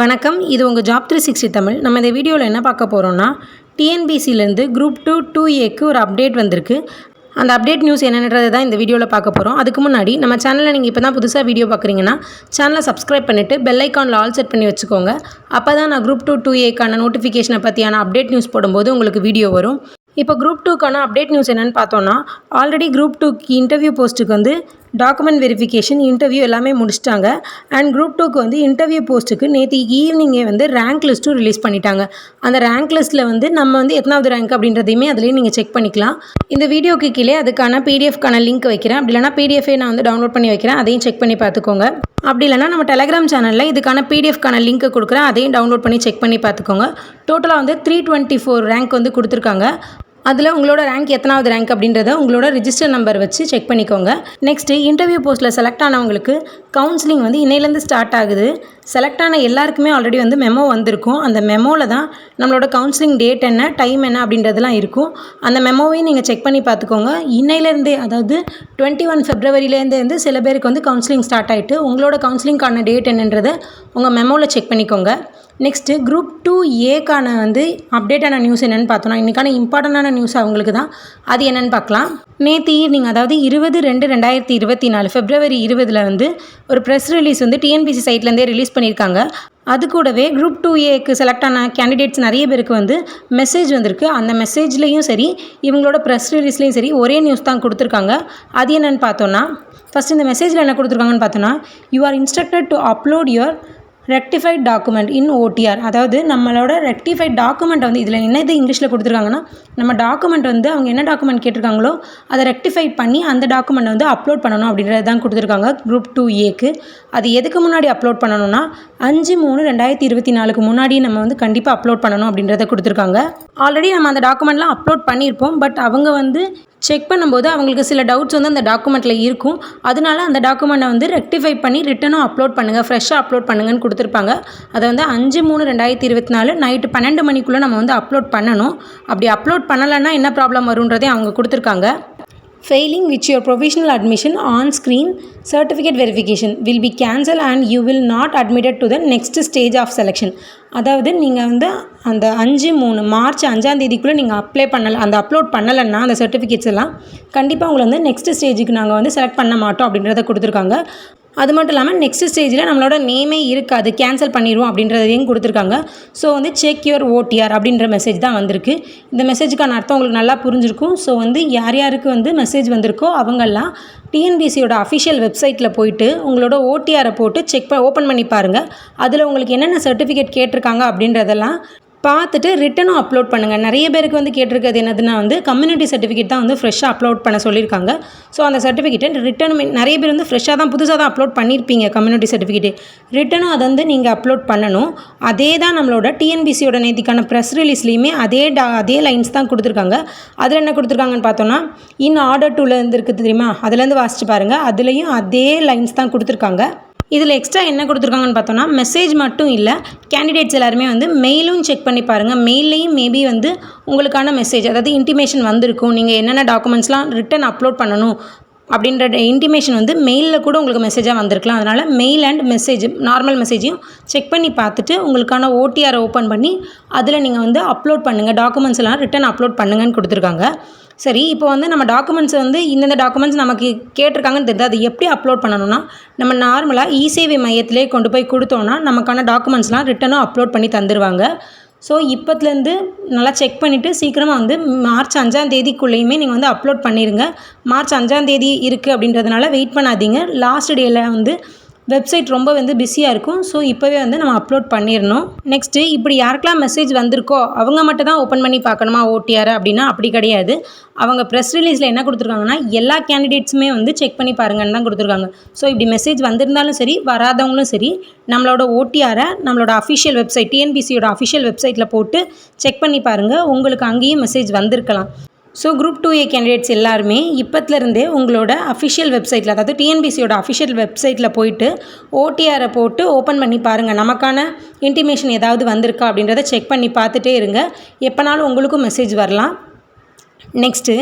வணக்கம் இது உங்கள் ஜாப் த்ரீ சிக்ஸ்டி தமிழ். நம்ம இந்த வீடியோவில் என்ன பார்க்க போகிறோம்னா டிஎன்பிசிலேருந்து குரூப் டூ டூ ஏக்கு ஒரு அப்டேட் வந்திருக்கு. அந்த அப்டேட் நியூஸ் என்னன்றது தான் இந்த வீடியோவில் பார்க்க போகிறோம் அதுக்கு முன்னாடி நம்ம சேனலில் நீங்கள் இப்போ தான் புதுசாக வீடியோ பார்க்குறீங்கன்னா சேனலை சப்ஸ்கிரைப் பண்ணிவிட்டு பெல் ஐக்கானில் ஆல் செட் பண்ணி வச்சுக்கோங்க. அப்போ தான் நான் குரூப் டூ டூ ஏக்கான நோட்டிஃபிகேஷனை பற்றியான அப்டேட் நியூஸ் போடும்போது உங்களுக்கு வீடியோ வரும். இப்போ குரூப் டூக்கான அப்டேட் நியூஸ் என்னென்னு பார்த்தோன்னா ஆல்ரெடி குரூப் டூக்கு இன்டர்வியூ போஸ்ட்டுக்கு வந்து டாக்குமெண்ட் வெரிஃபிகேஷன் இன்டர்வியூ எல்லாமே முடிச்சிட்டாங்க. அண்ட் குரூப் டூக்கு வந்து இன்டர்வியூ போஸ்ட்டுக்கு நேற்று ஈவினிங்கே வந்து ரேங்க் லிஸ்ட்டும் ரிலீஸ் பண்ணிட்டாங்க. அந்த ரேங்க் லிஸ்ட்டில் வந்து நம்ம வந்து எத்தனாவது ரேங்க் அப்படின்றதையுமே அதுலேயே நீங்கள் செக் பண்ணிக்கலாம். இந்த வீடியோக்கு கீழே அதுக்கான பிடிஎஃப்கான லிங்க் வைக்கிறேன். அப்படி இல்லைனா பிடிஎஃபே நான் வந்து டவுன்லோட் பண்ணி வைக்கிறேன். அதையும் செக் பண்ணி பார்த்துக்கோங்க. அப்படி இல்லைனா நம்ம டெலகிராம் சேனலில் இதுக்கான பிடிஎஃப்கான லிங்க்கு கொடுக்குறேன். அதையும் டவுன்லோட் பண்ணி செக் பண்ணி பார்த்துக்கோங்க. டோட்டலாக வந்து த்ரீ டுவெண்ட்டி ஃபோர் ரேங்க் வந்து கொடுத்துருக்காங்க. அதில் உங்களோட ரேங்க் எத்தனாவது ரேங்க் அப்படின்றத உங்களோட ரிஜிஸ்டர் நம்பர் வச்சு செக் பண்ணிக்கோங்க. நெக்ஸ்ட்டு இன்டர்வியூ போஸ்ட்டில் செலக்ட் ஆனவங்களுக்கு கவுன்சிலிங் வந்து இன்னையிலேருந்து ஸ்டார்ட் ஆகுது. செலக்ட் ஆன எல்லாருக்குமே ஆல்ரெடி வந்து மெமோ வந்திருக்கும். அந்த மெமோவில் தான் நம்மளோட கவுன்சிலிங் டேட் என்ன டைம் என்ன அப்படின்றதுலாம் இருக்கும். அந்த மெமோவையும் நீங்கள் செக் பண்ணி பார்த்துக்கோங்க. இன்னையிலேருந்தே அதாவது டுவெண்ட்டி ஒன் ஃபெப்ரவரியிலேருந்தே வந்து சில பேருக்கு வந்து கவுன்சிலிங் ஸ்டார்ட் ஆகிட்டு உங்களோட கவுன்சிலிங்கான டேட் என்னன்றதை உங்கள் மெமோவில் செக் பண்ணிக்கோங்க. நெக்ஸ்ட்டு குரூப் டூ ஏக்கான வந்து அப்டேட்டான நியூஸ் என்னென்னு பார்த்தோன்னா இன்றைக்கான இம்பார்ட்டண்டான நியூஸ் அவங்களுக்கு தான் அது என்னென்னு பார்க்கலாம். நேற்று ஈவினிங் அதாவது இருபது ரெண்டு ரெண்டாயிரத்தி இருபத்தி நாலு ஃபெப்ரவரி இருபதில் வந்து ஒரு ப்ரெஸ் ரிலீஸ் வந்து டிஎன்பிசி சைட்லேருந்தே ரிலீஸ் பண்ணியிருக்காங்க. அது கூடவே குரூப் டூ ஏக்கு செலக்ட் ஆன கேண்டிடேட்ஸ் நிறைய பேருக்கு வந்து மெசேஜ் வந்திருக்கு. அந்த மெசேஜ்லேயும் சரி இவங்களோட ப்ரெஸ் ரிலீஸ்லேயும் சரி ஒரே நியூஸ் தான் கொடுத்துருக்காங்க. அது என்னென்னு பார்த்தோன்னா ஃபஸ்ட் இந்த மெசேஜில் என்ன கொடுத்துருக்காங்கன்னு பார்த்தோன்னா you are instructed to upload your rectified document in OTR அதாவது நம்மளோட ரெக்டிஃபைட் டாக்குமெண்ட் வந்து இதில் என்ன இது இங்கிலீஷில் கொடுத்துருக்காங்கன்னா நம்ம டாக்குமெண்ட் வந்து அவங்க என்ன டாக்குமெண்ட் கேட்டிருக்காங்களோ அதை ரெக்டிஃபை பண்ணி அந்த டாக்குமெண்ட் வந்து அப்லோட் பண்ணணும் அப்படின்றது தான் கொடுத்துருக்காங்க குரூப் டூ ஏக்கு அது எதுக்கு முன்னாடி அப்லோட் பண்ணணும்னா அஞ்சு மூணு ரெண்டாயிரத்தி இருபத்தி நாலுக்கு முன்னாடி நம்ம வந்து கண்டிப்பாக அப்லோட் பண்ணணும் அப்படின்றத கொடுத்துருக்காங்க. ஆல்ரெடி நம்ம அந்த டாக்குமெண்ட்லாம் அப்லோட் பண்ணியிருப்போம் பட் அவங்க வந்து செக் பண்ணும்போது அவங்களுக்கு சில டவுட்ஸ் வந்து அந்த டாக்குமெண்ட்டில் இருக்கும். அதனால அந்த டாக்குமெண்ட்டை வந்து ரெக்டிஃபை பண்ணி ரிட்டனும் அப்லோட் பண்ணுங்கள் ஃப்ரெஷ்ஷாக அப்லோட் பண்ணுங்கன்னு கொடுத்துருப்பாங்க. அதை வந்து அஞ்சு மூணு ரெண்டாயிரத்தி இருபத்தி நாலு நைட்டு பன்னெண்டு மணிக்குள்ளே நம்ம வந்து அப்லோட் பண்ணணும். அப்படி அப்லோட் பண்ணலைன்னா என்ன ப்ராப்ளம் வருன்றதே அவங்க கொடுத்துருக்காங்க. Failing which your professional admission on screen certificate verification will be cancel and you will not admitted to the next stage of selection அதாவது நீங்கள் வந்து அந்த அஞ்சு மூணு மார்ச் அஞ்சாம் தேதிக்குள்ளே நீங்கள் அப்ளை பண்ணலை அந்த அப்லோட் பண்ணலைன்னா அந்த சர்டிஃபிகேட்ஸ் எல்லாம் கண்டிப்பாக உங்களை வந்து நெக்ஸ்ட் ஸ்டேஜுக்கு நாங்கள் வந்து செலக்ட் பண்ண மாட்டோம் அப்படின்றத கொடுத்துருக்காங்க. அது மட்டும் இல்லாமல் நெக்ஸ்ட் ஸ்டேஜில் நம்மளோட நேமே இருக்காது. கேன்சல் பண்ணிடுவோம் அப்படின்றதையும் கொடுத்துருக்காங்க. ஸோ வந்து செக் யுவர் ஓடிஆர் அப்படின்ற மெசேஜ் தான் வந்திருக்கு. இந்த மெசேஜுக்கான அர்த்தம் உங்களுக்கு நல்லா புரிஞ்சிருக்கும். ஸோ வந்து யார் யாருக்கு வந்து மெசேஜ் வந்திருக்கோ அவங்கெல்லாம் டிஎன்பிசியோட அஃபிஷியல் வெப்சைட்டில் போயிட்டு உங்களோட ஓடிஆரை போட்டு செக் ப ஓப்பன் பண்ணி பாருங்கள் அதில் உங்களுக்கு என்னென்ன சர்டிஃபிகேட் கேட்டிருக்காங்க அப்படின்றதெல்லாம் பார்த்துட்டு ரிட்டனும் அப்லோட் பண்ணுங்கள் நிறைய பேருக்கு வந்து கேட்டிருக்கிறது என்னதுன்னா வந்து கம்யூனிட்டி சர்டிஃபிகேட் தான் வந்து ஃப்ரெஷ்ஷாக அப்லோட் பண்ண சொல்லியிருக்காங்க. ஸோ அந்த சர்டிஃபிகேட்டை ரிட்டனும் நிறைய பேர் வந்து ஃப்ரெஷ்ஷாக தான் புதுசாக தான் அப்லோட் பண்ணியிருப்பீங்க கம்யூனிட்டி சர்டிஃபிகேட்டு ரிட்டனும் அதை வந்து நீங்கள் அப்லோட் பண்ணணும். அதே தான் நம்மளோட டிஎன்பிசியோட நேதிக்கான ப்ரெஸ் ரிலீஸ்லேயுமே அதே டா அதே லைன்ஸ் தான் கொடுத்துருக்காங்க. அதில் என்ன கொடுத்துருக்காங்கன்னு பார்த்தோன்னா இன் ஆர்டர் டூலேருந்து இருக்குது தெரியுமா? அதுலேருந்து வாசிச்சு பாருங்கள் அதுலேயும் அதே லைன்ஸ் தான் கொடுத்துருக்காங்க. இதில் எக்ஸ்ட்ரா என்ன கொடுத்துருக்காங்கன்னு பார்த்தோன்னா மெசேஜ் மட்டும் இல்லை. கேண்டிடேட்ஸ் எல்லாருமே வந்து மெயிலும் செக் பண்ணி பாருங்கள் மெயிலையும் மேபி வந்து உங்களுக்கான மெசேஜ் அதாவது இன்டிமேஷன் வந்திருக்கும். நீங்கள் என்னென்ன டாக்குமெண்ட்ஸ்லாம் ரிட்டன் அப்லோட் பண்ணணும் அப்படின்ற இன்டிமேஷன் வந்து மெயிலில் கூட உங்களுக்கு மெசேஜாக வந்திருக்கலாம். அதனால் மெயில் அண்ட் மெசேஜ் நார்மல் மெசேஜையும் செக் பண்ணி பார்த்துட்டு உங்களுக்கான ஓடிஆரை ஓப்பன் பண்ணி அதில் நீங்கள் வந்து அப்லோட் பண்ணுங்கள் டாக்குமெண்ட்ஸ் எல்லாம் ரிட்டன் அப்லோட் பண்ணுங்கன்னு கொடுத்துருக்காங்க. சரி இப்போ வந்து நம்ம டாக்குமெண்ட்ஸ் வந்து இந்தந்த டாக்குமெண்ட்ஸ் நமக்கு கேட்டிருக்காங்கன்னு தெரியுது அது எப்படி அப்லோட் பண்ணணும்னா நம்ம நார்மலாக இசேவை மையத்திலே கொண்டு போய் கொடுத்தோன்னா நமக்கான டாக்குமெண்ட்ஸ்லாம் ரிட்டனும் அப்லோட் பண்ணி தந்துடுவாங்க ஸோ இப்போத்துலேருந்து நல்லா செக் பண்ணிவிட்டு சீக்கிரமாக வந்து மார்ச் அஞ்சாம் தேதிக்குள்ளேயுமே நீங்கள் வந்து அப்லோட் பண்ணிடுங்க மார்ச் அஞ்சாம் தேதி இருக்குது அப்படின்றதுனால வெயிட் பண்ணாதீங்க. லாஸ்ட் டேயில் வந்து வெப்சைட் ரொம்ப வந்து பிஸியாக இருக்கும். ஸோ இப்போவே வந்து நம்ம அப்லோட் பண்ணிடணும் நெக்ஸ்ட்டு இப்படி யாருக்கெல்லாம் மெசேஜ் வந்திருக்கோ அவங்க மட்டும் தான் ஓப்பன் பண்ணி பார்க்கணுமா ஓடிஆர் அப்படின்னா அப்படி கிடையாது. அவங்க ப்ரெஸ் ரிலீஸில் என்ன கொடுத்துருக்காங்கன்னா எல்லா கேண்டிடேட்ஸுமே வந்து செக் பண்ணி பாருங்கன்னு தான் கொடுத்துருக்காங்க. ஸோ இப்படி மெசேஜ் வந்திருந்தாலும் சரி வராதவங்களும் சரி நம்மளோட ஓடிஆரை நம்மளோட அஃபிஷியல் வெப்சைட் டிஎன்பிசியோட அஃபிஷியல் வெப்சைட்டில் போட்டு செக் பண்ணி பாருங்கள் உங்களுக்கு அங்கேயும் மெசேஜ் வந்திருக்கலாம். So group two A candidates எல்லாருமே இப்போத்துலேருந்தே உங்களோட அஃபிஷியல் வெப்சைட்டில் அதாவது டிஎன்பிசியோட அஃபிஷியல் வெப்சைட்டில் போயிட்டு ஓடிஆரை போட்டு ஓப்பன் பண்ணி பாருங்கள் நமக்கான இன்டிமேஷன் ஏதாவது வந்திருக்கா அப்படின்றத செக் பண்ணி பார்த்துட்டே இருங்க. எப்போனாலும் உங்களுக்கும் மெசேஜ் வரலாம். நெக்ஸ்ட்டு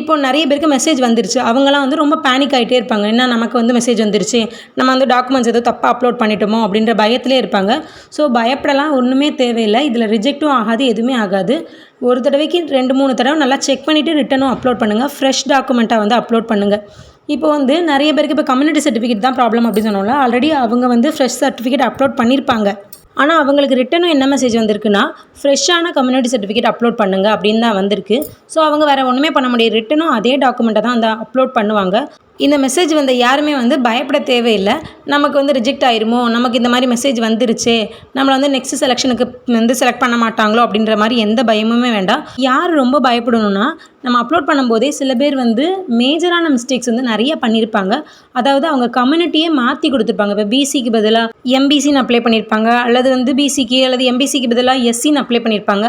இப்போ நிறைய பேருக்கு மெசேஜ் வந்துருச்சு. அவங்களாம் வந்து ரொம்ப பேனிக் ஆகிட்டே இருப்பாங்க. என்ன நமக்கு வந்து மெசேஜ் வந்துருச்சு? நம்ம வந்து டாக்குமெண்ட்ஸ் ஏதோ தப்பாக அப்லோட் பண்ணிட்டோமோ? அப்படின்ற பயத்திலே இருப்பாங்க. ஸோ பயப்படலாம். ஒன்றுமே தேவையில்லை. இதில் ரிஜெக்ட்டும் ஆகாது எதுவுமே ஆகாது. ஒரு தடவைக்கு ரெண்டு மூணு தடவை நல்லா செக் பண்ணிவிட்டு ரிட்டனும் அப்லோட் பண்ணுங்கள் ஃப்ரெஷ் டாக்குமெண்ட்டாக வந்து அப்லோட் பண்ணுங்கள் இப்போ வந்து நிறைய பேருக்கு இப்போ கம்யூனிட்டி சர்டிஃபிகேட் தான் ப்ராப்ளம் அப்படின்னு சொன்னோம்ல. ஆல்ரெடி அவங்க வந்து ஃப்ரெஷ் சர்டிஃபிகேட் அப்லோட் பண்ணியிருப்பாங்க ஆனால் அவங்களுக்கு ரிட்டனும் என்ன மெசேஜ் வந்திருக்குன்னா ஃப்ரெஷ்ஷான கம்யூனிட்டி சர்டிஃபிகேட் அப்லோட் பண்ணுங்க அப்படின்னு தான் வந்திருக்கு. ஸோ அவங்க வேறு ஒன்றுமே பண்ண முடியாது. ரிட்டனும் அதே டாக்குமெண்ட்டை தான் அந்த அப்லோட் பண்ணுவாங்க. இந்த மெசேஜ் வந்த யாருமே வந்து பயப்பட தேவையில்லை. நமக்கு வந்து ரிஜெக்ட் ஆயிருமோ? நமக்கு இந்த மாதிரி மெசேஜ் வந்துருச்சே? நம்மளை வந்து நெக்ஸ்ட் செலெக்ஷனுக்கு வந்து செலக்ட் பண்ண மாட்டாங்களோ? அப்படின்ற மாதிரி எந்த பயமுமே வேண்டாம். யார் ரொம்ப பயப்படணும்னா நம்ம அப்லோட் பண்ணும்போதே சில பேர் வந்து மேஜரான மிஸ்டேக்ஸ் வந்து நிறைய பண்ணியிருப்பாங்க அதாவது அவங்க கம்யூனிட்டியே மாற்றி கொடுத்துருப்பாங்க. இப்போ பிசிக்கு பதிலாக எம்பிசின்னு அப்ளை பண்ணியிருப்பாங்க அல்லது வந்து பிசிக்கு அல்லது எம்பிசிக்கு பதிலாக எஸ்சின்னு அப்ளை பண்ணியிருப்பாங்க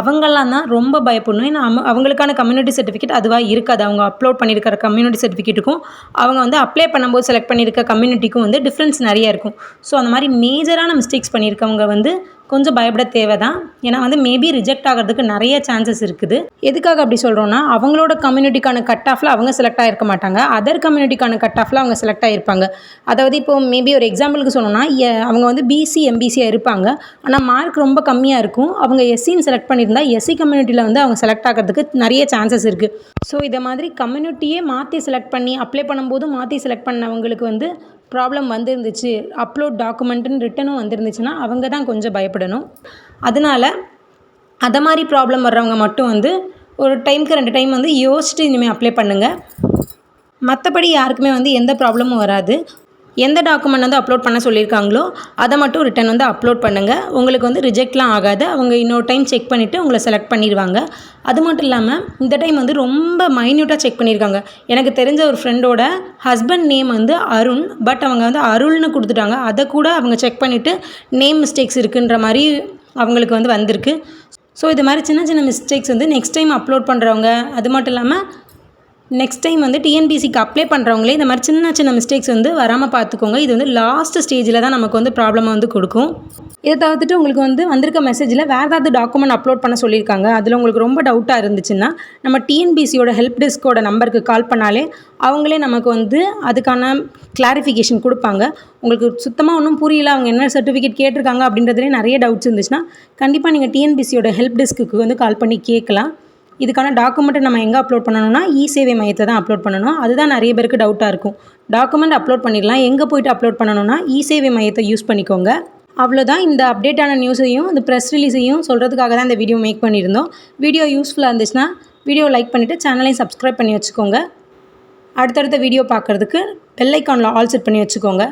அவங்கெல்லாம் தான் ரொம்ப பயப்படணும். ஏன்னா அவங்களுக்கான கம்யூனிட்டி சர்டிஃபிகேட் அதுவாக இருக்காது. அவங்க அப்லோட் பண்ணியிருக்கிற கம்யூனிட்டி சர்டிஃபிகேட்டுக்கும் அவங்க வந்து அப்ளை பண்ணும்போது செலக்ட் பண்ணியிருக்க கம்யூனிட்டிக்கும் வந்து டிஃப்ரென்ஸ் நிறைய இருக்கும். ஸோ அந்த மாதிரி மேஜரான மிஸ்டேக்ஸ் பண்ணியிருக்கவங்க வந்து கொஞ்சம் பயப்பட தேவை தான் ஏன்னா வந்து மேபி ரிஜெக்ட் ஆகிறதுக்கு நிறைய சான்சஸ் இருக்குது. எதுக்காக அப்படி சொல்கிறோன்னா அவங்களோட கம்யூனிட்டிக்கான கட் ஆஃபில் அவங்க செலக்ட் ஆகிருக்க மாட்டாங்க. அதர் கம்யூனிட்டிக்கான கட் ஆஃபில் அவங்க செலக்ட் ஆகிருப்பாங்க அதாவது இப்போ மேபி ஒரு எக்ஸாம்பிளுக்கு சொன்னோன்னா அவங்க வந்து பிசி எம்பிசியாக இருப்பாங்க. ஆனால் மார்க் ரொம்ப கம்மியாக இருக்கும். அவங்க எஸ்சின்னு செலக்ட் பண்ணியிருந்தால் எஸ்சி கம்யூனிட்டியில் வந்து அவங்க செலக்ட் ஆகிறதுக்கு நிறைய சான்சஸ் இருக்குது ஸோ இதை மாதிரி கம்யூனிட்டியே மாற்றி செலக்ட் பண்ணி அப்ளை பண்ணும்போது மாற்றி செலக்ட் பண்ணவங்களுக்கு வந்து ப்ராப்ளம் வந்துருந்துச்சு. அப்லோட் டாக்குமெண்ட்டுன்னு ரிட்டனும் வந்துருந்துச்சுன்னா அவங்க தான் கொஞ்சம் பயப்படணும் அதனால் அதை மாதிரி ப்ராப்ளம் வர்றவங்க மட்டும் வந்து ஒரு டைம்க்கு ரெண்டு டைம் வந்து யோசிச்சுட்டு இனிமேல் அப்ளை பண்ணுங்கள் மற்றபடி யாருக்குமே வந்து எந்த ப்ராப்ளமும் வராது. எந்த டாக்குமெண்ட் வந்து அப்லோட் பண்ண சொல்லியிருக்காங்களோ அதை மட்டும் ரிட்டன் வந்து அப்லோட் பண்ணுங்கள் உங்களுக்கு வந்து ரிஜெக்ட்லாம் ஆகாது. அவங்க இன்னொரு டைம் செக் பண்ணிவிட்டு உங்களை செலக்ட் பண்ணிடுவாங்க. அது மட்டும் இல்லாமல் இந்த டைம் வந்து ரொம்ப மைன்யூட்டாக செக் பண்ணியிருக்காங்க. எனக்கு தெரிஞ்ச ஒரு ஃப்ரெண்டோட ஹஸ்பண்ட் நேம் வந்து அருண் பட் அவங்க வந்து அருள்னு கொடுத்துட்டாங்க. அதை கூட அவங்க செக் பண்ணிவிட்டு நேம் மிஸ்டேக்ஸ் இருக்குன்ற மாதிரி அவங்களுக்கு வந்து வந்திருக்கு. ஸோ இது மாதிரி சின்ன சின்ன மிஸ்டேக்ஸ் வந்து நெக்ஸ்ட் டைம் அப்லோட் பண்ணுறவங்க அது மட்டும் இல்லாமல் நெக்ஸ்ட் டைம் வந்து டிஎன்பிசிக்கு அப்ளை பண்ணுறவங்களே இந்த மாதிரி சின்ன சின்ன மிஸ்டேக்ஸ் வந்து வராமல் பார்த்துக்கோங்க. இது வந்து லாஸ்ட் ஸ்டேஜில் தான் நமக்கு வந்து ப்ராப்ளம் வந்து கொடுக்கும். இதை தவிர்த்துட்டு உங்களுக்கு வந்து வந்திருக்க மெசேஜில் வேறு ஏதாவது டாக்குமெண்ட் அப்லோட் பண்ண சொல்லியிருக்காங்க. அதில் உங்களுக்கு ரொம்ப டவுட்டாக இருந்துச்சுன்னா நம்ம டிஎன்பிசியோட ஹெல்ப் டெஸ்க்கோட நம்பருக்கு கால் பண்ணாலே அவங்களே நமக்கு வந்து அதுக்கான கிளாரிஃபிகேஷன் கொடுப்பாங்க. உங்களுக்கு சுத்தமாக ஒன்றும் புரியல அவங்க என்ன சர்டிஃபிகேட் கேட்டிருக்காங்க அப்படின்றதுலே நிறைய டவுட்ஸ் இருந்துச்சுன்னா கண்டிப்பாக நீங்கள் டிஎன்பிசியோட ஹெல்ப் டெஸ்க்கு வந்து கால் பண்ணி கேட்கலாம். இதுக்கான டாக்குமெண்ட்டை நம்ம எங்கே அப்லோட் பண்ணணும்னா இ சேவை மையத்தை தான் அப்லோட் பண்ணணும். அதுதான் நிறைய பேருக்கு டவுட்டாக இருக்கும். டாக்குமெண்ட் அப்லோட் பண்ணிடலாம். எங்கே போயிட்டு அப்லோட் பண்ணணும்னா இ சேவை மையத்தை யூஸ் பண்ணிக்கோங்க. அவ்வளோதான் இந்த அப்டேட்டான நியூஸையும் இந்த ப்ரெஸ் ரிலீஸையும் சொல்கிறதுக்காக தான் இந்த வீடியோ மேக் பண்ணியிருந்தோம். வீடியோ யூஸ்ஃபுல்லாக இருந்துச்சுன்னா வீடியோ லைக் பண்ணிவிட்டு சேனலையும் சப்ஸ்கிரைப் பண்ணி வச்சுக்கோங்க. அடுத்தடுத்த வீடியோ பார்க்குறதுக்கு பெல்லைக்கானில் ஆல் செட் பண்ணி வச்சுக்கோங்க.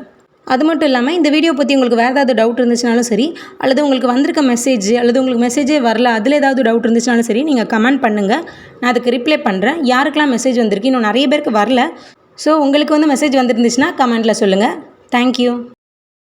அது மட்டும் இல்லாமல் இந்த வீடியோ பற்றி உங்களுக்கு வேறு ஏதாவது டவுட் இருந்துச்சுனாலும் சரி அல்லது உங்களுக்கு வந்திருக்க மெசேஜ் அல்லது உங்களுக்கு மெசேஜே வரல அதில் ஏதாவது டவுட் இருந்துச்சுனாலும் சரி நீங்கள் கமெண்ட் பண்ணுங்கள் நான் அதுக்கு ரிப்ளை பண்ணுறேன் யாருக்கெல்லாம் மெசேஜ் வந்திருக்கு? இன்னும் நிறைய பேருக்கு வரல. ஸோ உங்களுக்கு வந்து மெசேஜ் வந்துருந்துச்சுன்னா கமெண்ட்டில் சொல்லுங்கள் தேங்க்யூ